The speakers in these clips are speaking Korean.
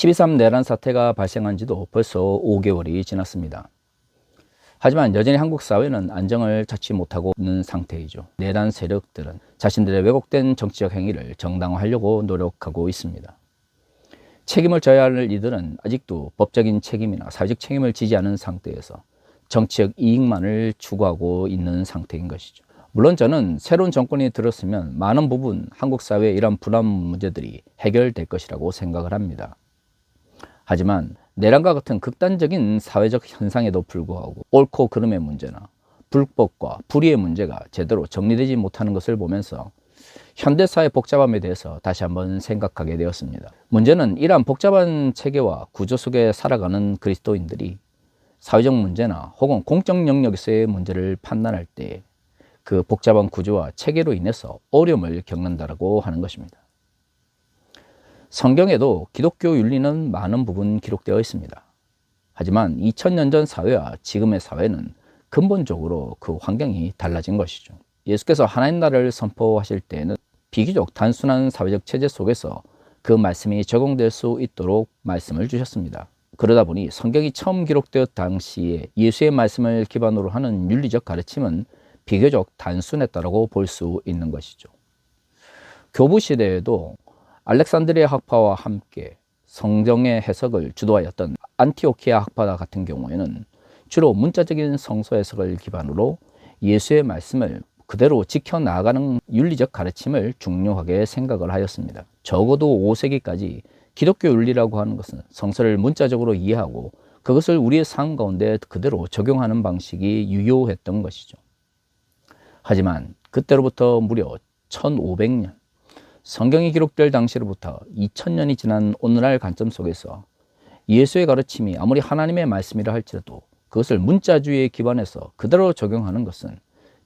12.3 내란 사태가 발생한 지도 벌써 5개월이 지났습니다. 하지만 여전히 한국 사회는 안정을 찾지 못하고 있는 상태이죠. 내란 세력들은 자신들의 왜곡된 정치적 행위를 정당화하려고 노력하고 있습니다. 책임을 져야 할 이들은 아직도 법적인 책임이나 사회적 책임을 지지 않은 상태에서 정치적 이익만을 추구하고 있는 상태인 것이죠. 물론 저는 새로운 정권이 들었으면 많은 부분 한국 사회의 이런 불안 문제들이 해결될 것이라고 생각을 합니다. 하지만 내란과 같은 극단적인 사회적 현상에도 불구하고 옳고 그름의 문제나 불법과 불의의 문제가 제대로 정리되지 못하는 것을 보면서 현대사회 복잡함에 대해서 다시 한번 생각하게 되었습니다. 문제는 이러한 복잡한 체계와 구조 속에 살아가는 그리스도인들이 사회적 문제나 혹은 공적 영역에서의 문제를 판단할 때 그 복잡한 구조와 체계로 인해서 어려움을 겪는다고 하는 것입니다. 성경에도 기독교 윤리는 많은 부분 기록되어 있습니다. 하지만 2000년 전 사회와 지금의 사회는 근본적으로 그 환경이 달라진 것이죠. 예수께서 하나님 나라를 선포하실 때에는 비교적 단순한 사회적 체제 속에서 그 말씀이 적용될 수 있도록 말씀을 주셨습니다. 그러다 보니 성경이 처음 기록되었 당시에 예수의 말씀을 기반으로 하는 윤리적 가르침은 비교적 단순했다고 볼 수 있는 것이죠. 교부 시대에도 알렉산드리아 학파와 함께 성경의 해석을 주도하였던 안티오키아 학파 같은 경우에는 주로 문자적인 성서 해석을 기반으로 예수의 말씀을 그대로 지켜나가는 윤리적 가르침을 중요하게 생각을 하였습니다. 적어도 5세기까지 기독교 윤리라고 하는 것은 성서를 문자적으로 이해하고 그것을 우리의 삶 가운데 그대로 적용하는 방식이 유효했던 것이죠. 하지만 그때로부터 무려 1500년, 성경이 기록될 당시로부터 2000년이 지난 오늘날 관점 속에서 예수의 가르침이 아무리 하나님의 말씀이라 할지라도 그것을 문자주의에 기반해서 그대로 적용하는 것은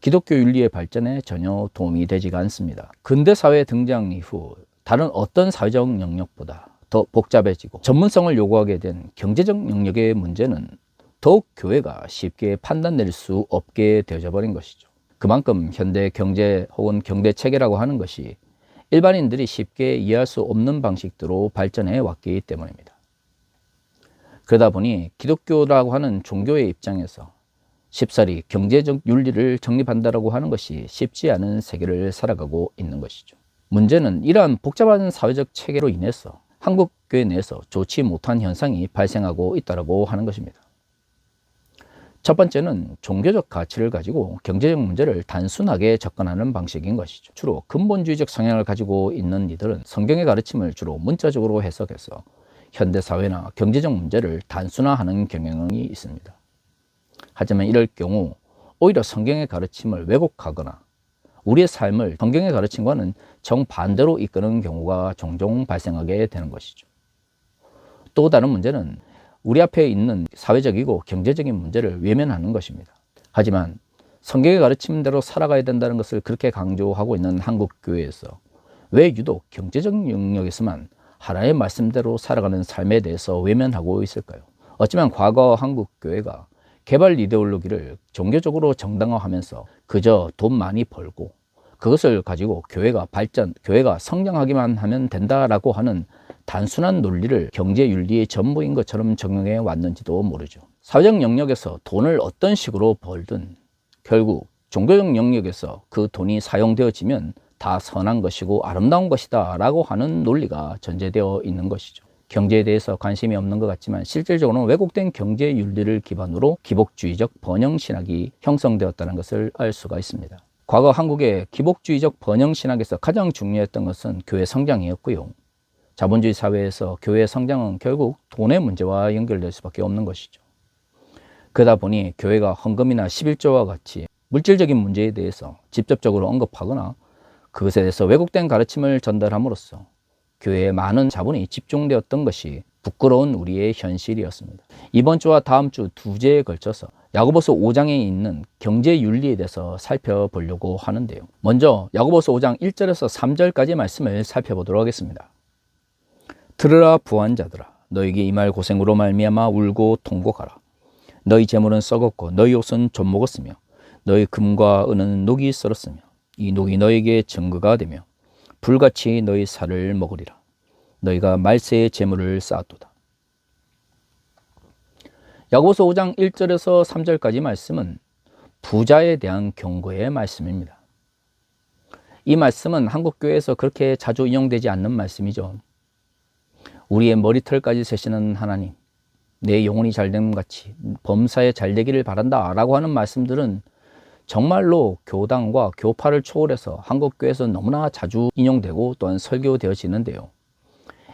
기독교 윤리의 발전에 전혀 도움이 되지가 않습니다. 근대 사회 등장 이후 다른 어떤 사회적 영역보다 더 복잡해지고 전문성을 요구하게 된 경제적 영역의 문제는 더욱 교회가 쉽게 판단 낼 수 없게 되어져 버린 것이죠. 그만큼 현대 경제 혹은 경제 체계라고 하는 것이 일반인들이 쉽게 이해할 수 없는 방식대로 발전해 왔기 때문입니다. 그러다 보니 기독교라고 하는 종교의 입장에서 쉽사리 경제적 윤리를 정립한다라고 하는 것이 쉽지 않은 세계를 살아가고 있는 것이죠. 문제는 이러한 복잡한 사회적 체계로 인해서 한국 교회 내에서 좋지 못한 현상이 발생하고 있다고 하는 것입니다. 첫 번째는 종교적 가치를 가지고 경제적 문제를 단순하게 접근하는 방식인 것이죠. 주로 근본주의적 성향을 가지고 있는 이들은 성경의 가르침을 주로 문자적으로 해석해서 현대 사회나 경제적 문제를 단순화하는 경향이 있습니다. 하지만 이럴 경우 오히려 성경의 가르침을 왜곡하거나 우리의 삶을 성경의 가르침과는 정반대로 이끄는 경우가 종종 발생하게 되는 것이죠. 또 다른 문제는 우리 앞에 있는 사회적이고 경제적인 문제를 외면하는 것입니다. 하지만 성경의 가르침대로 살아가야 된다는 것을 그렇게 강조하고 있는 한국 교회에서 왜 유독 경제적 영역에서만 하나의 말씀대로 살아가는 삶에 대해서 외면하고 있을까요? 어쩌면 과거 한국 교회가 개발 이데올로기를 종교적으로 정당화하면서 그저 돈 많이 벌고 그것을 가지고 교회가 발전, 교회가 성장하기만 하면 된다라고 하는 단순한 논리를 경제 윤리의 전부인 것처럼 적용해 왔는지도 모르죠. 사회적 영역에서 돈을 어떤 식으로 벌든 결국 종교적 영역에서 그 돈이 사용되어지면 다 선한 것이고 아름다운 것이다 라고 하는 논리가 전제되어 있는 것이죠. 경제에 대해서 관심이 없는 것 같지만 실질적으로는 왜곡된 경제 윤리를 기반으로 기복주의적 번영 신학이 형성되었다는 것을 알 수가 있습니다. 과거 한국의 기복주의적 번영 신학에서 가장 중요했던 것은 교회 성장이었고요. 자본주의 사회에서 교회 성장은 결국 돈의 문제와 연결될 수밖에 없는 것이죠. 그러다 보니 교회가 헌금이나 11조와 같이 물질적인 문제에 대해서 직접적으로 언급하거나 그것에 대해서 왜곡된 가르침을 전달함으로써 교회에 많은 자본이 집중되었던 것이 부끄러운 우리의 현실이었습니다. 이번 주와 다음 주두 주에 걸쳐서 야고보서 5장에 있는 경제 윤리에 대해서 살펴보려고 하는데요. 먼저 야고보서 5장 1절에서 3절까지 말씀을 살펴보도록 하겠습니다. 들으라 부한 자들아 너에게 이말 고생으로 말미암아 울고 통곡하라 너희 재물은 썩었고 너희 옷은 좀 먹었으며 너희 금과 은은 녹이 썰었으며 이 녹이 너에게 증거가 되며 불같이 너희 살을 먹으리라 너희가 말세의 재물을 쌓았도다. 야고보서 5장 1절에서 3절까지 말씀은 부자에 대한 경고의 말씀입니다. 이 말씀은 한국 교회에서 그렇게 자주 인용되지 않는 말씀이죠. 우리의 머리털까지 세시는 하나님, 내 영혼이 잘됨 같이 범사에 잘 되기를 바란다 라고 하는 말씀들은 정말로 교당과 교파를 초월해서 한국 교회에서 너무나 자주 인용되고 또한 설교되어지는데요.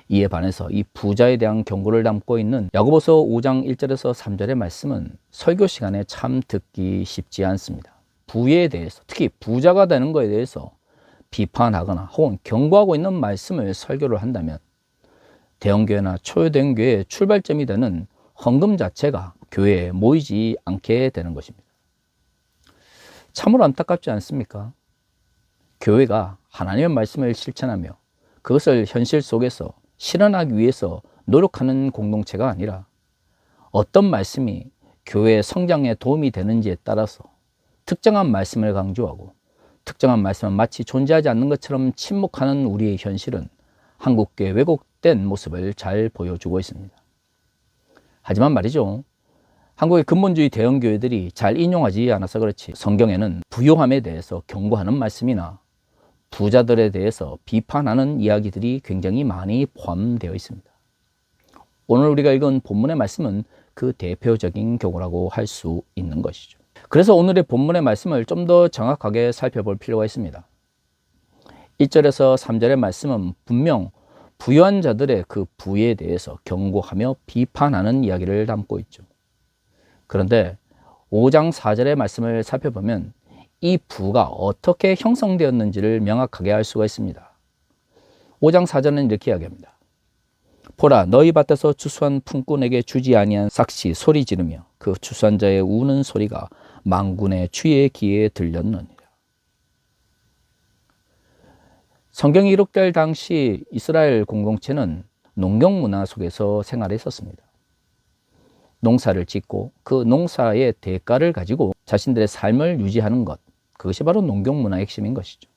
이에 반해서 이 부자에 대한 경고를 담고 있는 야고보서 5장 1절에서 3절의 말씀은 설교 시간에 참 듣기 쉽지 않습니다. 부에 대해서 특히 부자가 되는 것에 대해서 비판하거나 혹은 경고하고 있는 말씀을 설교를 한다면 대형교회나 초대형 교회의 출발점이 되는 헌금 자체가 교회에 모이지 않게 되는 것입니다. 참으로 안타깝지 않습니까? 교회가 하나님의 말씀을 실천하며 그것을 현실 속에서 실현하기 위해서 노력하는 공동체가 아니라 어떤 말씀이 교회의 성장에 도움이 되는지에 따라서 특정한 말씀을 강조하고 특정한 말씀은 마치 존재하지 않는 것처럼 침묵하는 우리의 현실은 한국교회 왜곡된 모습을 잘 보여주고 있습니다. 하지만 말이죠. 한국의 근본주의 대형교회들이 잘 인용하지 않아서 그렇지 성경에는 부요함에 대해서 경고하는 말씀이나 부자들에 대해서 비판하는 이야기들이 굉장히 많이 포함되어 있습니다. 오늘 우리가 읽은 본문의 말씀은 그 대표적인 경우라고 할 수 있는 것이죠. 그래서 오늘의 본문의 말씀을 좀 더 정확하게 살펴볼 필요가 있습니다. 1절에서 3절의 말씀은 분명 부유한 자들의 그 부에 대해서 경고하며 비판하는 이야기를 담고 있죠. 그런데 5장 4절의 말씀을 살펴보면 이 부가 어떻게 형성되었는지를 명확하게 알 수가 있습니다. 5장 4절은 이렇게 이야기합니다. 보라 너희 밭에서 추수한 품꾼에게 주지 아니한 삭시 소리 지르며 그 추수한 자의 우는 소리가 망군의 주의 귀에 들렸느니라. 성경이 기록될 당시 이스라엘 공동체는 농경 문화 속에서 생활했었습니다. 농사를 짓고 그 농사의 대가를 가지고 자신들의 삶을 유지하는 것, 그것이 바로 농경 문화의 핵심인 것이죠.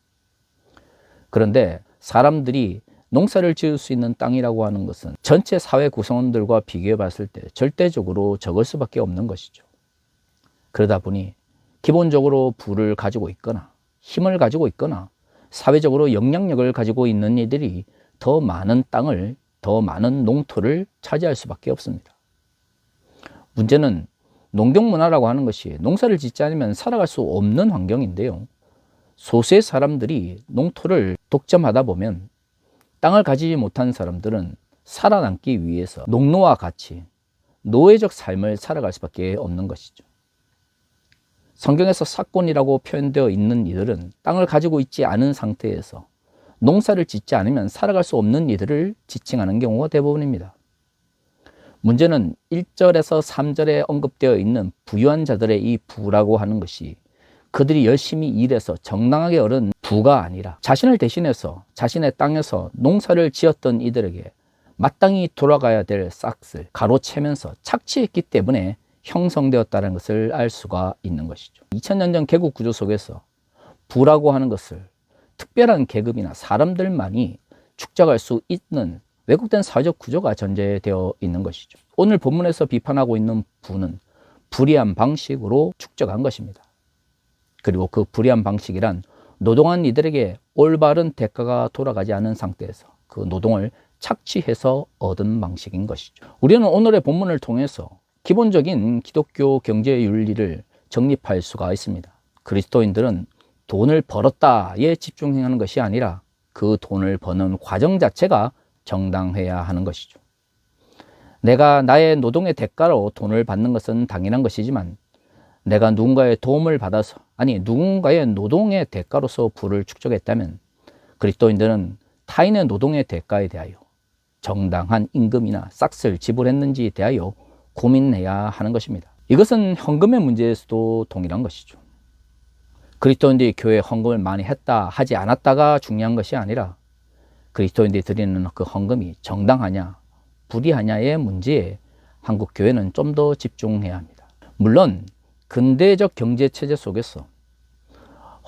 그런데 사람들이 농사를 지을 수 있는 땅이라고 하는 것은 전체 사회 구성원들과 비교해 봤을 때 절대적으로 적을 수밖에 없는 것이죠. 그러다 보니 기본적으로 부를 가지고 있거나 힘을 가지고 있거나 사회적으로 영향력을 가지고 있는 이들이 더 많은 땅을, 더 많은 농토를 차지할 수밖에 없습니다. 문제는 농경 문화라고 하는 것이 농사를 짓지 않으면 살아갈 수 없는 환경인데요. 소수의 사람들이 농토를 독점하다 보면 땅을 가지지 못한 사람들은 살아남기 위해서 농노와 같이 노예적 삶을 살아갈 수밖에 없는 것이죠. 성경에서 사건이라고 표현되어 있는 이들은 땅을 가지고 있지 않은 상태에서 농사를 짓지 않으면 살아갈 수 없는 이들을 지칭하는 경우가 대부분입니다. 문제는 1절에서 3절에 언급되어 있는 부유한 자들의 이 부라고 하는 것이 그들이 열심히 일해서 정당하게 얻은 부가 아니라 자신을 대신해서 자신의 땅에서 농사를 지었던 이들에게 마땅히 돌아가야 될 싹을 가로채면서 착취했기 때문에 형성되었다는 것을 알 수가 있는 것이죠. 2000년 전 개국 구조 속에서 부라고 하는 것을 특별한 계급이나 사람들만이 축적할 수 있는 왜곡된 사회적 구조가 전제되어 있는 것이죠. 오늘 본문에서 비판하고 있는 부는 불이한 방식으로 축적한 것입니다. 그리고 그 불이한 방식이란 노동한 이들에게 올바른 대가가 돌아가지 않은 상태에서 그 노동을 착취해서 얻은 방식인 것이죠. 우리는 오늘의 본문을 통해서 기본적인 기독교 경제 윤리를 정립할 수가 있습니다. 그리스도인들은 돈을 벌었다에 집중하는 것이 아니라 그 돈을 버는 과정 자체가 정당해야 하는 것이죠. 내가 나의 노동의 대가로 돈을 받는 것은 당연한 것이지만 내가 누군가의 도움을 받아서 아니 누군가의 노동의 대가로서 부를 축적했다면 그리스도인들은 타인의 노동의 대가에 대하여 정당한 임금이나 싹을 지불했는지에 대하여 고민해야 하는 것입니다. 이것은 헌금의 문제에서도 동일한 것이죠. 그리스도인들이 교회 헌금을 많이 했다 하지 않았다가 중요한 것이 아니라 그리스도인들이 드리는 그 헌금이 정당하냐, 불이하냐의 문제에 한국 교회는 좀 더 집중해야 합니다. 물론 근대적 경제 체제 속에서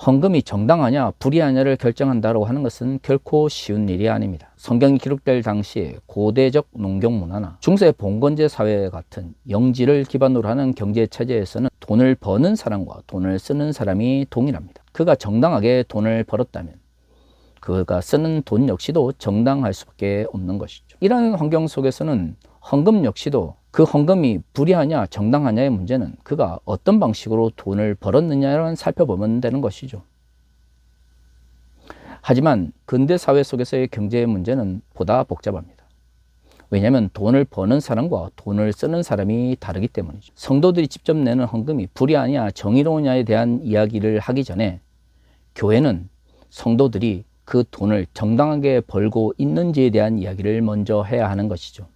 헌금이 정당하냐 불이하냐를 결정한다고 하는 것은 결코 쉬운 일이 아닙니다. 성경이 기록될 당시에 고대적 농경 문화나 중세 봉건제 사회 같은 영지를 기반으로 하는 경제 체제에서는 돈을 버는 사람과 돈을 쓰는 사람이 동일합니다. 그가 정당하게 돈을 벌었다면 그가 쓰는 돈 역시도 정당할 수밖에 없는 것이죠. 이러한 환경 속에서는 헌금 역시도 그 헌금이 불이하냐 정당하냐의 문제는 그가 어떤 방식으로 돈을 벌었느냐를 살펴보면 되는 것이죠. 하지만 근대 사회 속에서의 경제의 문제는 보다 복잡합니다. 왜냐하면 돈을 버는 사람과 돈을 쓰는 사람이 다르기 때문이죠. 성도들이 직접 내는 헌금이 불이하냐 정의로우냐에 대한 이야기를 하기 전에 교회는 성도들이 그 돈을 정당하게 벌고 있는지에 대한 이야기를 먼저 해야 하는 것이죠.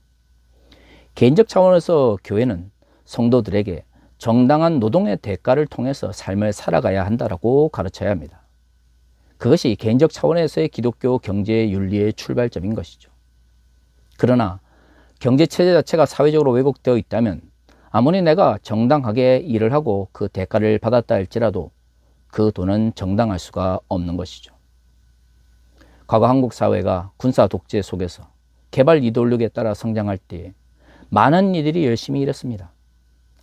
개인적 차원에서 교회는 성도들에게 정당한 노동의 대가를 통해서 삶을 살아가야 한다라고 가르쳐야 합니다. 그것이 개인적 차원에서의 기독교 경제 윤리의 출발점인 것이죠. 그러나 경제 체제 자체가 사회적으로 왜곡되어 있다면 아무리 내가 정당하게 일을 하고 그 대가를 받았다 할지라도 그 돈은 정당할 수가 없는 것이죠. 과거 한국 사회가 군사 독재 속에서 개발 이데올로기에 따라 성장할 때 많은 이들이 열심히 일했습니다.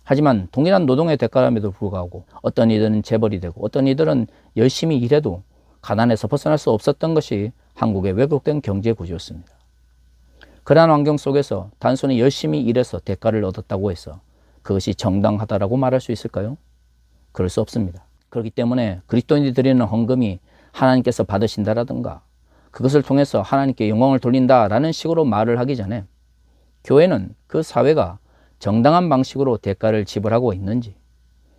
하지만 동일한 노동의 대가람에도 불구하고 어떤 이들은 재벌이 되고 어떤 이들은 열심히 일해도 가난에서 벗어날 수 없었던 것이 한국의 왜곡된 경제 구조였습니다. 그러한 환경 속에서 단순히 열심히 일해서 대가를 얻었다고 해서 그것이 정당하다라고 말할 수 있을까요? 그럴 수 없습니다. 그렇기 때문에 그리스도인이 드리는 헌금이 하나님께서 받으신다라든가 그것을 통해서 하나님께 영광을 돌린다라는 식으로 말을 하기 전에 교회는 그 사회가 정당한 방식으로 대가를 지불하고 있는지,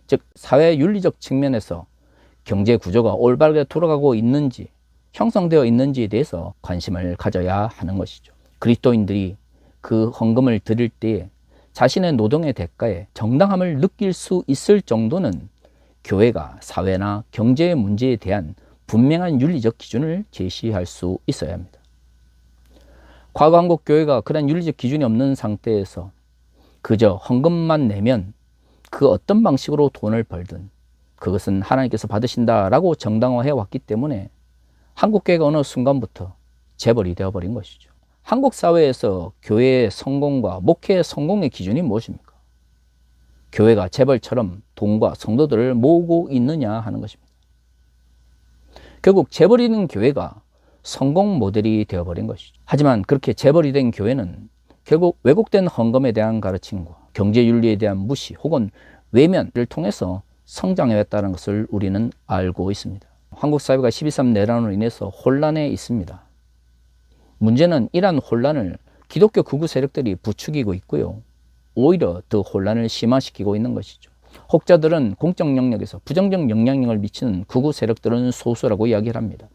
즉 사회 윤리적 측면에서 경제 구조가 올바르게 돌아가고 있는지, 형성되어 있는지에 대해서 관심을 가져야 하는 것이죠. 그리스도인들이 그 헌금을 드릴 때에 자신의 노동의 대가에 정당함을 느낄 수 있을 정도는 교회가 사회나 경제의 문제에 대한 분명한 윤리적 기준을 제시할 수 있어야 합니다. 과거 한국 교회가 그런 윤리적 기준이 없는 상태에서 그저 헌금만 내면 그 어떤 방식으로 돈을 벌든 그것은 하나님께서 받으신다라고 정당화해 왔기 때문에 한국 교회가 어느 순간부터 재벌이 되어버린 것이죠. 한국 사회에서 교회의 성공과 목회의 성공의 기준이 무엇입니까? 교회가 재벌처럼 돈과 성도들을 모으고 있느냐 하는 것입니다. 결국 재벌이 는 교회가 성공 모델이 되어버린 것이죠. 하지만 그렇게 재벌이 된 교회는 결국 왜곡된 헌금에 대한 가르침과 경제 윤리에 대한 무시 혹은 외면을 통해서 성장해왔다는 것을 우리는 알고 있습니다. 한국 사회가 12.3 내란으로 인해서 혼란에 있습니다. 문제는 이러한 혼란을 기독교 극우 세력들이 부추기고 있고요. 오히려 더 혼란을 심화시키고 있는 것이죠. 혹자들은 공적 영역에서 부정적 영향력을 미치는 극우 세력들은 소수라고 이야기를 합니다.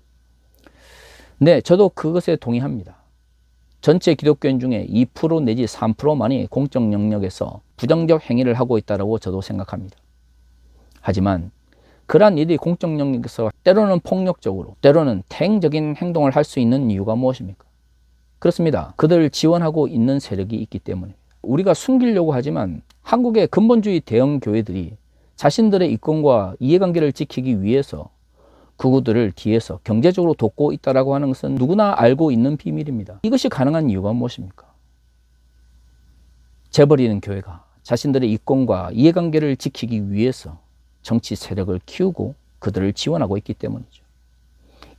네, 저도 그것에 동의합니다. 전체 기독교인 중에 2% 내지 3%만이 공적 영역에서 부정적 행위를 하고 있다고 저도 생각합니다. 하지만 그러한 일이 공적 영역에서 때로는 폭력적으로, 때로는 태행적인 행동을 할 수 있는 이유가 무엇입니까? 그렇습니다. 그들을 지원하고 있는 세력이 있기 때문입니다. 우리가 숨기려고 하지만 한국의 근본주의 대형 교회들이 자신들의 이권과 이해관계를 지키기 위해서 그구들을 뒤에서 경제적으로 돕고 있다라고 하는 것은 누구나 알고 있는 비밀입니다. 이것이 가능한 이유가 무엇입니까? 재벌이는 교회가 자신들의 이권과 이해관계를 지키기 위해서 정치 세력을 키우고 그들을 지원하고 있기 때문이죠.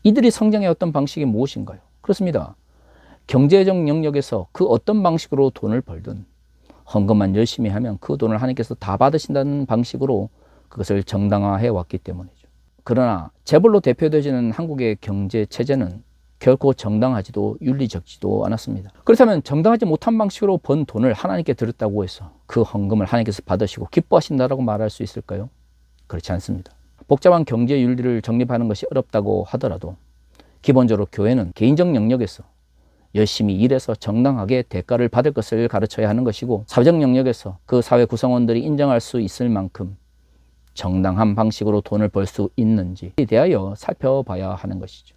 이들이 성장의 어떤 방식이 무엇인가요? 그렇습니다. 경제적 영역에서 그 어떤 방식으로 돈을 벌든 헌금만 열심히 하면 그 돈을 하나님께서 다 받으신다는 방식으로 그것을 정당화해 왔기 때문이죠. 그러나 재벌로 대표되지는 한국의 경제 체제는 결코 정당하지도 윤리적지도 않았습니다. 그렇다면 정당하지 못한 방식으로 번 돈을 하나님께 드렸다고 해서 그 헌금을 하나님께서 받으시고 기뻐하신다라고 말할 수 있을까요? 그렇지 않습니다. 복잡한 경제 윤리를 정립하는 것이 어렵다고 하더라도 기본적으로 교회는 개인적 영역에서 열심히 일해서 정당하게 대가를 받을 것을 가르쳐야 하는 것이고 사회적 영역에서 그 사회 구성원들이 인정할 수 있을 만큼 정당한 방식으로 돈을 벌 수 있는지에 대하여 살펴봐야 하는 것이죠.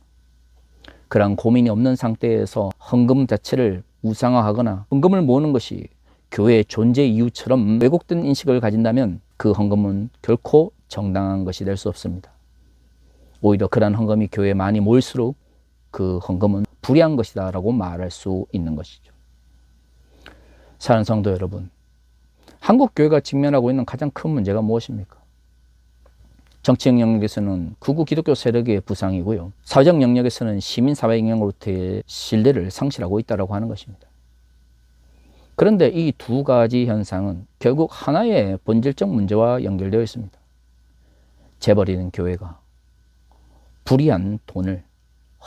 그런 고민이 없는 상태에서 헌금 자체를 우상화하거나 헌금을 모으는 것이 교회의 존재 이유처럼 왜곡된 인식을 가진다면 그 헌금은 결코 정당한 것이 될 수 없습니다. 오히려 그러한 헌금이 교회에 많이 모일수록 그 헌금은 불의한 것이다 라고 말할 수 있는 것이죠. 사랑하는 성도 여러분, 한국 교회가 직면하고 있는 가장 큰 문제가 무엇입니까? 정치적 영역에서는 극우 기독교 세력의 부상이고요. 사회적 영역에서는 시민사회 영역으로부터의 신뢰를 상실하고 있다고 하는 것입니다. 그런데 이 두 가지 현상은 결국 하나의 본질적 문제와 연결되어 있습니다. 재벌이는 교회가 불이한 돈을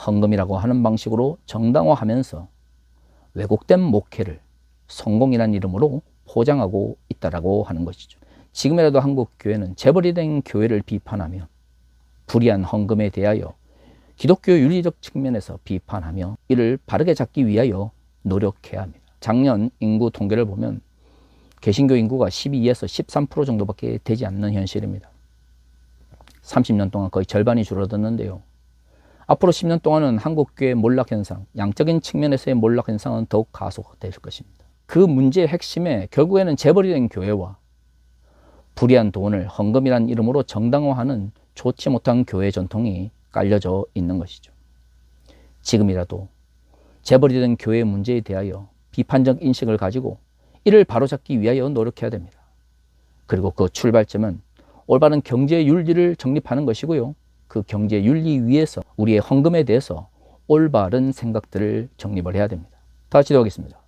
헌금이라고 하는 방식으로 정당화하면서 왜곡된 목회를 성공이라는 이름으로 포장하고 있다라고 하는 것이죠. 지금이라도 한국 교회는 재벌이 된 교회를 비판하며 불이한 헌금에 대하여 기독교 윤리적 측면에서 비판하며 이를 바르게 잡기 위하여 노력해야 합니다. 작년 인구 통계를 보면 개신교 인구가 12에서 13% 정도밖에 되지 않는 현실입니다. 30년 동안 거의 절반이 줄어들었는데요. 앞으로 10년 동안은 한국교회 몰락 현상, 양적인 측면에서의 몰락 현상은 더욱 가속될 것입니다. 그 문제의 핵심에 결국에는 재벌이 된 교회와 불의한 돈을 헌금이란 이름으로 정당화하는 좋지 못한 교회 전통이 깔려져 있는 것이죠. 지금이라도 재벌이 된 교회의 문제에 대하여 비판적 인식을 가지고 이를 바로잡기 위하여 노력해야 됩니다. 그리고 그 출발점은 올바른 경제 윤리를 정립하는 것이고요. 그 경제 윤리 위에서 우리의 헌금에 대해서 올바른 생각들을 정립을 해야 됩니다. 다시 기도하겠습니다.